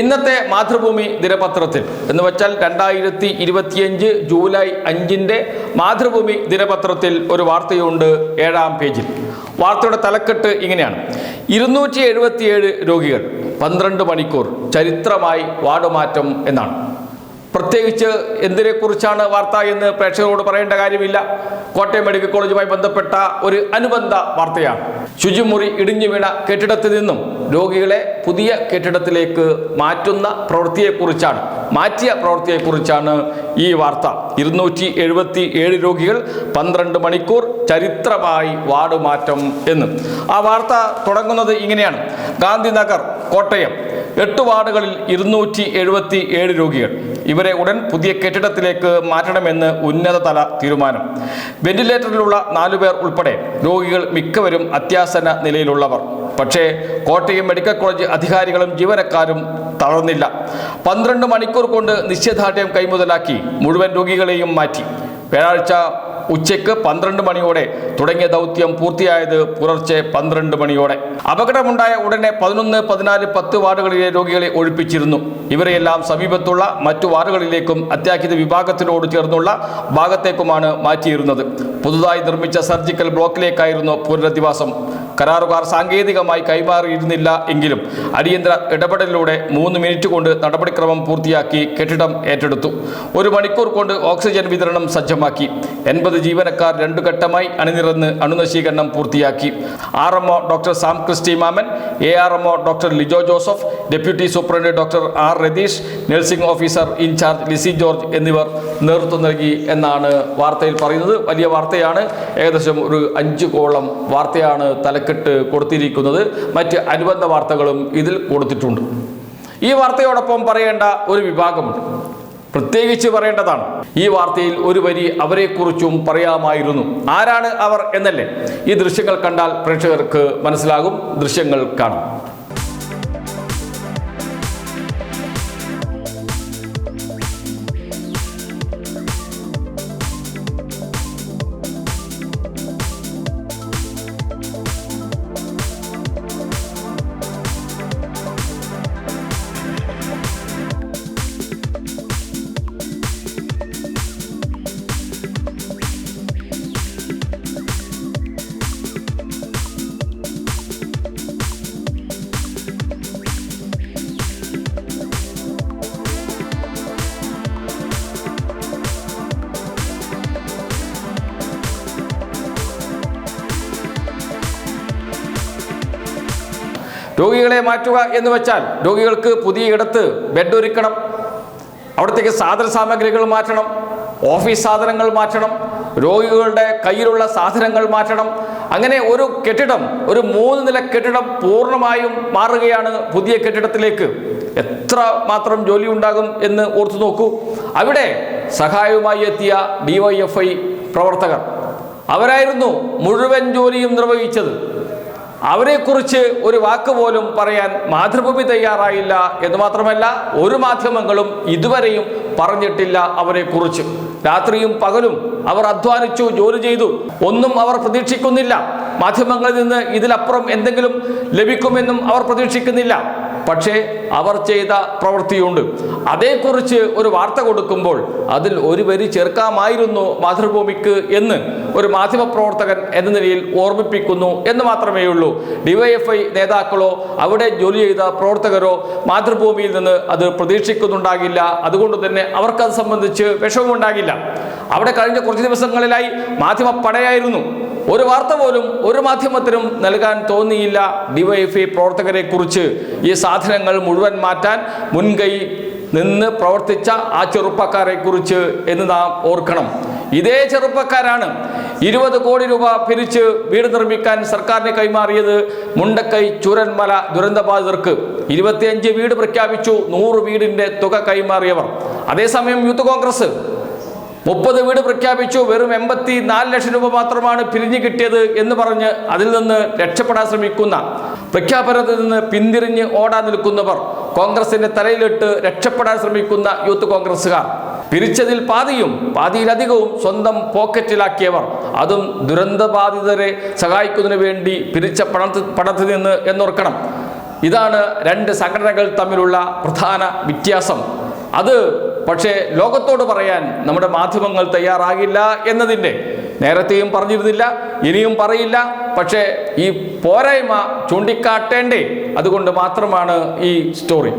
ഇന്നത്തെ മാതൃഭൂമി ദിനപത്രത്തിൽ എന്ന് വെച്ചാൽ രണ്ടായിരത്തി ഇരുപത്തിയഞ്ച് ജൂലൈ അഞ്ചിന്റെ മാതൃഭൂമി ദിനപത്രത്തിൽ ഒരു വാർത്തയുണ്ട് ഏഴാം പേജിൽ. വാർത്തയുടെ തലക്കെട്ട് ഇങ്ങനെയാണ്. ഇരുന്നൂറ്റി രോഗികൾ പന്ത്രണ്ട് മണിക്കൂർ ചരിത്രമായി വാർഡുമാറ്റം എന്നാണ്. പ്രത്യേകിച്ച് എന്തിനെക്കുറിച്ചാണ് വാർത്ത എന്ന് പ്രേക്ഷകരോട് പറയേണ്ട കാര്യമില്ല. കോട്ടയം മെഡിക്കൽ കോളേജുമായി ബന്ധപ്പെട്ട ഒരു അനുബന്ധ വാർത്തയാണ്. ശുചിമുറി ഇടിഞ്ഞു വീണ കെട്ടിടത്തിൽ നിന്നും രോഗികളെ പുതിയ കെട്ടിടത്തിലേക്ക് മാറ്റുന്ന പ്രവൃത്തിയെക്കുറിച്ചാണ് മാറ്റിയ പ്രവൃത്തിയെക്കുറിച്ചാണ് ഈ വാർത്ത. ഇരുന്നൂറ്റി എഴുപത്തി ഏഴ് രോഗികൾ പന്ത്രണ്ട് മണിക്കൂർ ചരിത്രമായി വാർഡ് മാറ്റം എന്ന്. ആ വാർത്ത തുടങ്ങുന്നത് ഇങ്ങനെയാണ്. ഗാന്ധിനഗർ കോട്ടയം എട്ട് വാർഡുകളിൽ ഇരുന്നൂറ്റി രോഗികൾ. ഇവരെ ഉടൻ പുതിയ കെട്ടിടത്തിലേക്ക് മാറ്റണമെന്ന് ഉന്നതതല തീരുമാനം. വെന്റിലേറ്ററിലുള്ള നാലുപേർ ഉൾപ്പെടെ രോഗികൾ മിക്കവരും അത്യാസന നിലയിലുള്ളവർ. പക്ഷേ കോട്ടയം മെഡിക്കൽ കോളേജ് അധികാരികളും ജീവനക്കാരും തളർന്നില്ല. പന്ത്രണ്ട് മണിക്കൂർ കൊണ്ട് നിശ്ചയദാർഢ്യം കൈമുതലാക്കി മുഴുവൻ രോഗികളെയും മാറ്റി. വ്യാഴാഴ്ച ഉച്ചയ്ക്ക് പന്ത്രണ്ട് മണിയോടെ തുടങ്ങിയ ദൗത്യം പൂർത്തിയായത് പുലർച്ചെ പന്ത്രണ്ട് മണിയോടെ. അപകടമുണ്ടായ ഉടനെ പതിനൊന്ന് പതിനാല് പത്ത് വാർഡുകളിലെ രോഗികളെ ഒഴിപ്പിച്ചിരുന്നു. ഇവരെയെല്ലാം സമീപത്തുള്ള മറ്റു വാർഡുകളിലേക്കും അത്യാഹിത വിഭാഗത്തിനോട് ചേർന്നുള്ള ഭാഗത്തേക്കുമാണ് മാറ്റിയിരുന്നത്. പുതുതായി നിർമ്മിച്ച സർജിക്കൽ ബ്ലോക്കിലേക്കായിരുന്നു പുനരധിവാസം. കരാറുകാർ സാങ്കേതികമായി കൈമാറിയിരുന്നില്ല എങ്കിലും അടിയന്തര ഇടപെടലിലൂടെ മൂന്ന് മിനിറ്റ് കൊണ്ട് നടപടിക്രമം പൂർത്തിയാക്കി കെട്ടിടം ഏറ്റെടുത്തു. ഒരു മണിക്കൂർ കൊണ്ട് ഓക്സിജൻ വിതരണം സജ്ജമാക്കി. എൺപത് ജീവനക്കാർ രണ്ടു ഘട്ടമായി അണിനിരന്ന് അണുനശീകരണം പൂർത്തിയാക്കി. R M doctor Sam Christy Maman A R M doctor Lijo Joseph deputy superintendent doctor R Ratheesh nursing officer incharge Lizy George എന്നിവർ നേതൃത്വം നൽകി എന്നാണ് വാർത്തയിൽ പറയുന്നത്. വലിയ വാർത്തയാണ്. ഏകദേശം ഒരു അഞ്ച് കോളം വാർത്തയാണ് തലക്കെട്ട് കൊടുത്തിരിക്കുന്നത്. മറ്റ് അനുബന്ധ വാർത്തകളും ഇതിൽ കൊടുത്തിട്ടുണ്ട്. ഈ വാർത്തയോടൊപ്പം പറയേണ്ട ഒരു വിഭാഗമുണ്ട് പ്രത്യേകിച്ച് പറയേണ്ടതാണ്. ഈ വാർത്തയിൽ ഒരു വരി അവരെക്കുറിച്ചും പറയാമായിരുന്നു. ആരാണ് അവർ എന്നല്ലേ? ഈ ദൃശ്യങ്ങൾ കണ്ടാൽ പ്രേക്ഷകർക്ക് മനസ്സിലാകും. ദൃശ്യങ്ങൾ കാണാം. രോഗികളെ മാറ്റുക എന്ന് വെച്ചാൽ രോഗികൾക്ക് പുതിയ ഇടത്ത് ബെഡ് ഒരുക്കണം. അവിടത്തേക്ക് സാധന സാമഗ്രികൾ മാറ്റണം. ഓഫീസ് സാധനങ്ങൾ മാറ്റണം. രോഗികളുടെ കയ്യിലുള്ള സാധനങ്ങൾ മാറ്റണം. അങ്ങനെ ഒരു കെട്ടിടം ഒരു മൂന്ന് നില കെട്ടിടം പൂർണമായും മാറുകയാണ് പുതിയ കെട്ടിടത്തിലേക്ക്. എത്ര മാത്രം ജോലി ഉണ്ടാകും എന്ന് ഓർത്തു നോക്കൂ. അവിടെ സഹായവുമായി എത്തിയ ഡിവൈഎഫ്ഐ പ്രവർത്തകർ. അവരായിരുന്നു മുഴുവൻ ജോലിയും നിർവഹിച്ചത്. അവരെക്കുറിച്ച് ഒരു വാക്ക് പോലും പറയാൻ മാതൃഭൂമി തയ്യാറായില്ല എന്ന് മാത്രമല്ല ഒരു മാധ്യമങ്ങളും ഇതുവരെയും പറഞ്ഞിട്ടില്ല അവരെക്കുറിച്ച്. രാത്രിയും പകലും അവർ അധ്വാനിച്ചു ജോലി ചെയ്തു. ഒന്നും അവർ പ്രതീക്ഷിക്കുന്നില്ല. മാധ്യമങ്ങളിൽ നിന്ന് ഇതിലപ്പുറം എന്തെങ്കിലും ലഭിക്കുമെന്നും അവർ പ്രതീക്ഷിക്കുന്നില്ല. പക്ഷേ അവർ ചെയ്ത പ്രവൃത്തിയുണ്ട്. അതേക്കുറിച്ച് ഒരു വാർത്ത കൊടുക്കുമ്പോൾ അതിൽ ഒരു വരി ചേർക്കാമായിരുന്നു മാതൃഭൂമിക്ക് എന്ന് ഒരു മാധ്യമപ്രവർത്തകൻ എന്ന നിലയിൽ ഓർമ്മിപ്പിക്കുന്നു എന്ന് മാത്രമേ ഉള്ളൂ ഡിവൈഎഫ്ഐ നേതാക്കളോ അവിടെ ജോലി ചെയ്ത പ്രവർത്തകരോ മാതൃഭൂമിയിൽ നിന്ന് അത് പ്രതീക്ഷിക്കുന്നുണ്ടാകില്ല. അതുകൊണ്ട് തന്നെ അവർക്കത് സംബന്ധിച്ച് വിഷമമുണ്ടാകില്ല. അവിടെ കഴിഞ്ഞ കുറച്ച് ദിവസങ്ങളിലായി മാധ്യമ പടയായിരുന്നു ഒരു വാർത്ത പോലും ഒരു മാധ്യമത്തിനും നൽകാൻ തോന്നിയില്ല. ഡിവൈഎഫ്ഐ പ്രവർത്തകരെ കുറിച്ച് ഈ സാധനങ്ങൾ മുഴുവൻ മാറ്റാൻ മുൻകൈ നിന്ന് പ്രവർത്തിച്ച ആ ചെറുപ്പക്കാരെ കുറിച്ച് എന്ന് നാം ഓർക്കണം. ഇതേ ചെറുപ്പക്കാരാണ് ഇരുപത് കോടി രൂപ പിരിച്ച് വീട് നിർമ്മിക്കാൻ സർക്കാരിന് കൈമാറിയത് മുണ്ടക്കൈ ചൂരന്മല ദുരന്തബാധിതർക്ക്. ഇരുപത്തിയഞ്ച് വീട് പ്രഖ്യാപിച്ചു നൂറ് വീടിന്റെ തുക കൈമാറിയവർ. അതേസമയം യൂത്ത് കോൺഗ്രസ് മുപ്പത് വീട് പ്രഖ്യാപിച്ചു. വെറും എൺപത്തി നാല് ലക്ഷം രൂപ മാത്രമാണ് പിരിഞ്ഞു കിട്ടിയത് എന്ന് പറഞ്ഞ് അതിൽ നിന്ന് രക്ഷപ്പെടാൻ ശ്രമിക്കുന്ന പ്രഖ്യാപനത്തിൽ നിന്ന് പിന്തിരിഞ്ഞ് ഓടാൻ നിൽക്കുന്നവർ കോൺഗ്രസിന്റെ തലയിലിട്ട് രക്ഷപ്പെടാൻ ശ്രമിക്കുന്ന യൂത്ത് കോൺഗ്രസ്സുകാർ. പിരിച്ചതിൽ പാതിയും പാതിയിലധികവും സ്വന്തം പോക്കറ്റിലാക്കിയവർ. അതും ദുരന്തബാധിതരെ സഹായിക്കുന്നതിന് വേണ്ടി പിരിച്ച പണത്തിൽ പണത്തിൽ നിന്ന് എന്നോർക്കണം. ഇതാണ് രണ്ട് സംഘടനകൾ തമ്മിലുള്ള പ്രധാന വ്യത്യാസം. അത് പക്ഷേ ലോകത്തോട് പറയാൻ നമ്മുടെ മാധ്യമങ്ങൾ തയ്യാറാകില്ല എന്നതിന്റെ നേരത്തെയും പറഞ്ഞിരുന്നില്ല ഇനിയും പറയില്ല. പക്ഷേ ഈ പോരായ്മ ചൂണ്ടിക്കാട്ടേണ്ടേ അതുകൊണ്ട് മാത്രമാണ് ഈ സ്റ്റോറി